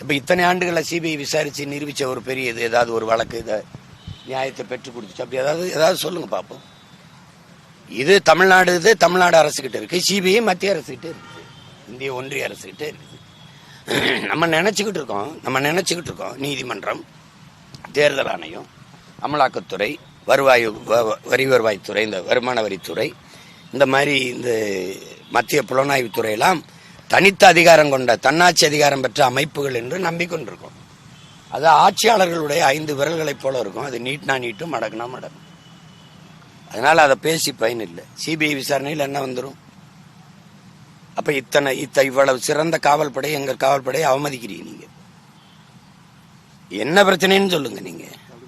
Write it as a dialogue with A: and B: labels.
A: இப்போ இத்தனை ஆண்டுகளை சிபிஐ விசாரித்து நிரூபித்த ஒரு பெரிய இது ஏதாவது ஒரு வழக்கு இதை நியாயத்தை பெற்று கொடுத்துச்சு. அப்படி ஏதாவது ஏதாவது சொல்லுங்க பார்ப்போம் இது தமிழ்நாடு இது தமிழ்நாடு அரசுகிட்ட இருக்கு. சிபிஐ மத்திய அரசுகிட்ட இருக்குது இந்திய ஒன்றிய அரசுகிட்ட இருக்குது நம்ம நினச்சிக்கிட்டு இருக்கோம். நம்ம நினச்சிக்கிட்டு இருக்கோம். நீதிமன்றம் தேர்தல் ஆணையம் அமலாக்கத்துறை வருவாய் வ- வரி வருவாய்த்துறை இந்த வருமான வரித்துறை இந்த மாதிரி இந்த மத்திய புலனாய்வுத்துறையெல்லாம் தனித்த அதிகாரம் கொண்ட தன்னாட்சி அதிகாரம் பெற்ற அமைப்புகள் என்று நம்பிக்கொண்டிருக்கும். அது ஆட்சியாளர்களுடைய ஐந்து விரல்களைப் போல இருக்கும். அது நீட்னா நீட்டும் மடக்குனா மடக்கும் அதனால அதை பேசி பயன் இல்லை. சிபிஐ விசாரணையில் என்ன வந்துடும் அப்ப இத்தனை இத்த இவ்வளவு சிறந்த காவல்படை எங்கள் காவல்படையை அவமதிக்கிறீங்க நீங்க. என்ன பிரச்சனைன்னு சொல்லுங்க நீங்க.